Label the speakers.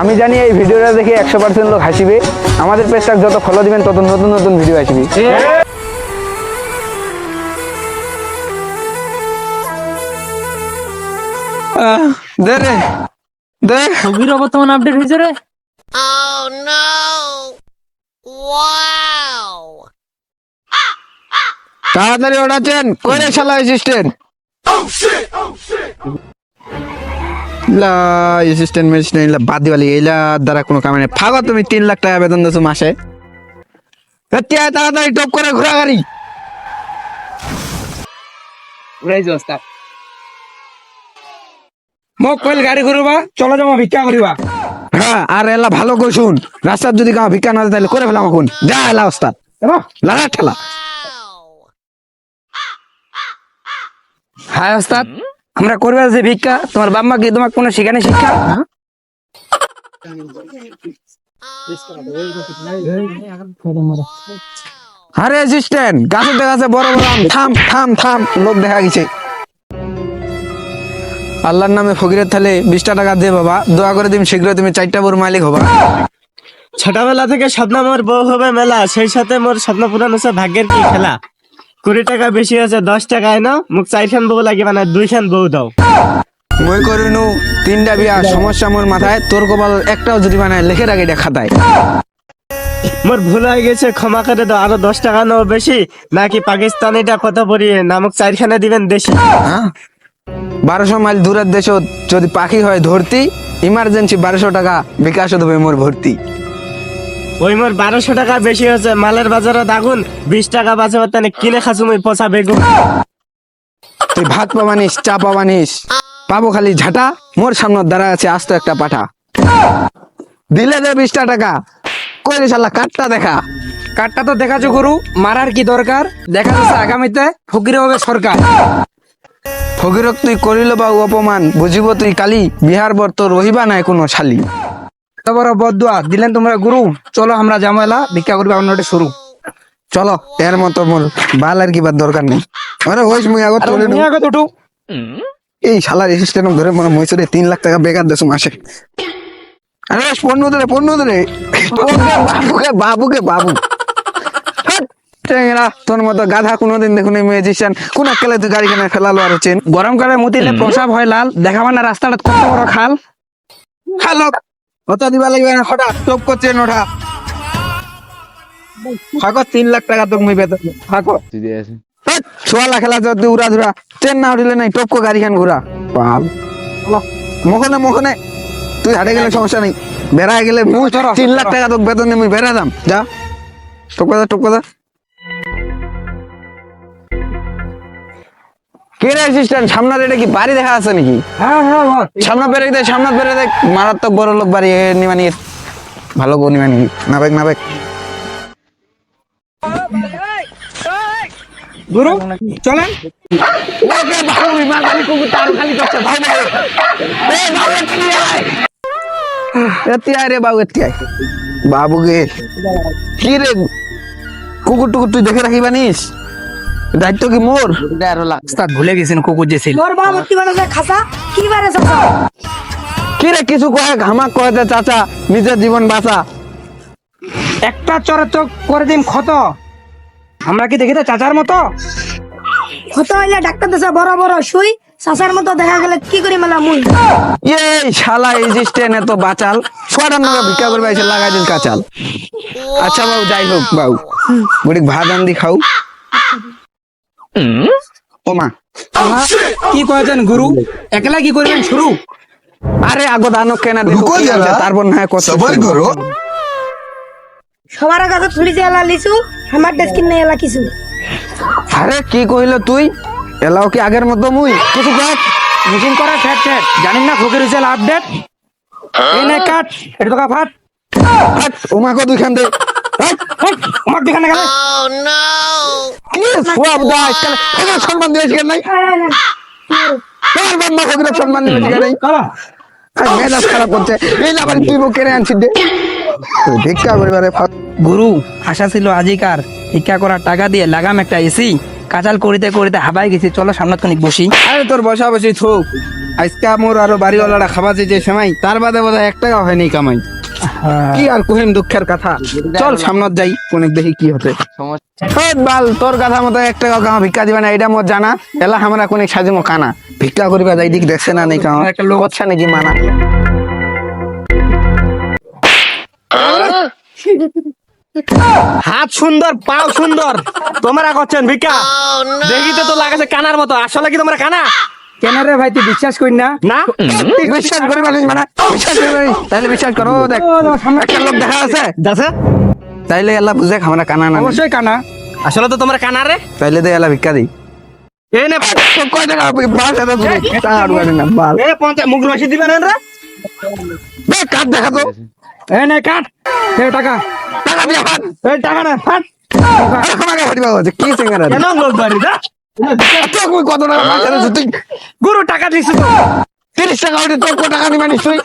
Speaker 1: আমি জানি এই ভিডিওটা দেখে একশো পার্সেন্ট লোক হাসিবে। আমাদের পেজটা যত ফলো দিবেন তত নতুন নতুন ভিডিও আসবে। আহ, দে রে দে।
Speaker 2: ছবিরও বর্তমান আপডেট হয়েছে রে।
Speaker 3: Oh no! Wow!
Speaker 1: তাড়াতাড়ি ওঠাচ্ছেন করে শালা অ্যাসিস্ট্যান্ট লা অ্যাসিস্ট্যান্ট ম্যাজিস্ট্রেন্ট ইলা বাদ দিবালি। এইলা দ্বারা কোনো কামে নেই। ফাগো তুমি তিন লাখ টাকা বেতন দিছো মাসে। তাড়াতাড়ি টপ করে ঘোরা গাড়ি।
Speaker 2: মোক কইল গাড়ি ঘুরবা চলো যাব ভিক্ষা করিবা।
Speaker 1: হ্যাঁ আর এলা ভালো করে শুন। রাস্তার যদি কাউ ভিক্ষা না দেয় তাহলে করে ফেলাম এখন। যা এলা ওস্তাদ। লাগা ঠেলা।
Speaker 2: হায় ওস্তাদ। আমরা করবে যে ভিক্ষা, তোমার বাম্মা কি তোমার কোনো শিখানি শিক্ষা?
Speaker 1: আরে অ্যাসিস্ট্যান্ট গাছে দেখাছে বড় বড় থাম থাম থাম লোক দেখা গেছে। আল্লাহর নামে ফকিরের থালে বিশটা টাকা দে বাবা। দোয়া করে তুমি শীঘ্র তুমি চারটা বড় মালিক হবা।
Speaker 4: ছোটবেলা থেকে স্বপ্ন মোর বউ হবে মেলা, সেই সাথে মোর স্বপ্ন পূরণ হচ্ছে ভাগ্যের কি খেলা। কুড়ি টাকা বেশি আছে দশ টাকায় নাও মুখ চারখান বউ লাগে মানে দুইখান বউ দাও।
Speaker 1: মই করিনু তিনটা বিয়া সমস্যা মোর মাথায় তোর কপাল একটাও যদি বানায় লিখে রাখে এটা খাতায়
Speaker 4: মোর ভুল হয়ে গেছে ক্ষমা করে দাও আরও দশ টাকা নাও বেশি নাকি পাকিস্তানিটা কত পরিয়ে নামক চারখানে দিবেন দেশি।
Speaker 1: বারোশো মাইল দূরের দেশ যদি পাখি হয় ধরতি ইমার্জেন্সি বারোশো টাকা বিকাশ দেবে মোর ভর্তি
Speaker 4: ওই মোর বারোশো টাকা বেশি হচ্ছে মালের বাজারে দাগুন বিশ টাকা বাঁচে তানে কিনে খাসু মুই পচা বেগুন।
Speaker 1: তুই ভাত পাবানিস, চা পাবানিস, পাবো খালি ঝাঁটা। মোর সামনে দাঁড়া আছে আস্ত একটা পাঠা। দিলে দে বিশটা টাকা। কইরে শালা কাটটা দেখা।
Speaker 2: কাঠটা তো দেখাছো গুরু, মারার কি দরকার? দেখা যাচ্ছে আগামীতে, ফকির হবে সরকার।
Speaker 1: ফকিরক তুই করিল বা অপমান, বুঝিব তুই কালি, বিহার বর তোর রহিবা নাই কোনো শালি।
Speaker 2: বড় বদুয়া দিলেন তোমরা গুরু। চলো আমরা জামাইলা ভিক্ষা করবে অন্যটা শুরু।
Speaker 1: চলো এর মতো মোর বাল আর কি কিবার দরকার নেই। আরে হইস মুই আগত নি এই শালার অ্যাসিস্ট্যান্ট ধরে মনে মইসরে তিন লাখ টাকা বেকার দেছো মাসে। আরে পণ্য ধরে পণ্য ধরে বাবুকে বাবুকে বাবু। টেংরা, তোর মতো গাধা কোনোদিন দেখুন মিউজিশিয়ান কোন একালে তুই গাড়ি কেনে ফেলালো আর চেন?
Speaker 2: গরমকালে মুতিলে প্রসাব হয় লাল। দেখাবা না রাস্তাটা কত বড় খাল।
Speaker 1: হ্যালো। কত দিবা লাগবে? না হঠাৎ চোপ করছেন ওঠা থাকো তিন লাখ টাকা তোর মুই বেতন থাকো। ছোয়া লাখ খেলা তুই উড়া ধুরা ট্রেন না উঠিলে নাই টপকো গাড়ি খান ঘুরা। পাল। মখনে মখনে। তুই হাটে গেলে সমস্যা নেই। বেড়া গেলে মুই তিন লাখ টাকা তোকে বেতন মুই বেড়া দাম যা। টপ কথা টপ কথা কে রে অ্যাসিস্ট্যান্ট সামনে এটা কি বাড়ি দেখা আছে নাকি?
Speaker 2: হ্যাঁ হ্যাঁ
Speaker 1: সামনে বেড়ে দেখ সামনে বেড়ে মারাত্মক বড় লোক বাড়ি নিমানি ভালো গো নিমানি। নাবেক নাবেক
Speaker 2: গুরু চলেন।
Speaker 1: এতি আয়? রে বাবু এতি আয়। বাবু কি রে কুকুর টুকুর তুই দেখে রাখি বানিস দায়িত্ব কি মোর?
Speaker 2: ওস্তাদ ভুলে গেছেন কুকুর যে ছিল।
Speaker 5: বাবা কি বানাছে খাসা কি বারে চাচা?
Speaker 1: কি রে কিছু কয়ে? হামাক কয়েতে চাচা নিজের জীবন বাঁচা।
Speaker 2: একটা চরে তো করে দিন ক্ষত। আমরা কি দেখি তো চাচার মতো?
Speaker 5: কত হইলে ডাক্তার দেশে বড় বড় শুই চাচার মতো দেখা গেলে কি করি মেলা মুই?
Speaker 1: এই শালা এজিস্টেন এত বাচাল। ছটা নাকা ভিক্ষা করবে এসে লাগাই দিন কাচাল। আচ্ছা বাবু যাই হোক বাবু। বুড়ি ভাত আন্দি খাও। ও মা।
Speaker 2: কি কয়েছেন গুরু? একলা কি করবেন শুরু?
Speaker 1: আরে আগো দানক কেনা দেখো। তারপর না কত
Speaker 6: সবার করো
Speaker 5: সবার যে এলা লিচু আমার ডেস্কিন নেই এলা কিছু
Speaker 1: আরে কি কইল তুই? এলাও কি আগের মতো মুই?
Speaker 2: কিছু দেখ মিটিং করা ঠেট ঠেট জানিন না ফকির হুসেল আপডেট এই নে কাট এটা তো ফাট
Speaker 1: হাট, ও কো দুইখান দে।
Speaker 2: আমার দেখানে গেলে।
Speaker 3: Oh no!
Speaker 1: কি রে, সব দা সম্মান দিয়েছ কেন নাই? তোমার বাম্মা কবিরা সম্মান দিয়েছ কেন নাই? মেজাজ খারাপ করছে। এই না বাড়ি তুই কেড়ে আনছিস দে ভিক্ষা করিবারে
Speaker 2: গুরু আশা ছিল আজিকার। ভিক্ষা করার টাকা দিয়ে লাগাম একটা এসি কাচাল করিতে করিতে হাবাই গেছি। চলো সামনে খানিক বসি।
Speaker 1: আরে তোর বসা বসি থুক। আজকে মোর আরও বাড়িওয়ালারা খাবা যে সময় তার বাদে বোধ এক টাকা হয়নি কামাই। কি আর কহিম দুঃখের কথা? চল সামনত যাই অনেক দেখি কি হতে। বাল তোর কথা মতো এক টাকা কামা ভিক্ষা দিবা না এটা মোর জানা। এলা আমরা কোনে সাজিমো কানা। ভিক্ষা করিবা যাই দিক দেখছে না নেই কামা একটা লোক হচ্ছে নাকি মানা?
Speaker 4: হাত সুন্দর পাও সুন্দর। তোমরা করছেন ভিক্ষা। দেখিতে তো লাগাছে কানার মতো। আসলে কি তোমরা কানা?
Speaker 2: কেন রে ভাই তুই বিশ্বাস করি না?
Speaker 4: না?
Speaker 1: বিশ্বাস করি পারিস মানে বিশ্বাস করি পারিস বিশ্বাস করো দেখ একটা লোক দেখা আছে।
Speaker 4: দাসে
Speaker 1: তাইলে এলা বুঝে আমরা কানা না।
Speaker 2: অবশ্যই কানা।
Speaker 4: আসলে তো তোমরা কানা রে।
Speaker 1: তাইলে দে এলা ভিক্ষা দিই
Speaker 4: নে
Speaker 1: কয় টাকা? বাল হাজার ধরে টাকা না বাল।
Speaker 4: এ পঞ্চাশ মুখ রসি দিবেন রে?
Speaker 1: বে কাট দেখা তো।
Speaker 2: এ নে কাট। দে টাকা।
Speaker 1: টাকা দিয়া ফাট।
Speaker 2: এই টাকা না ফাট।
Speaker 1: কি সিঙ্গারা
Speaker 4: কেন লোক বাড়ি দা
Speaker 1: তুই কই কত টাকা পয়সা তুই
Speaker 4: গুরু টাকা দিস তো?
Speaker 1: তিরিশ টাকা উঠে তোর কত টাকা নিবানিস তুই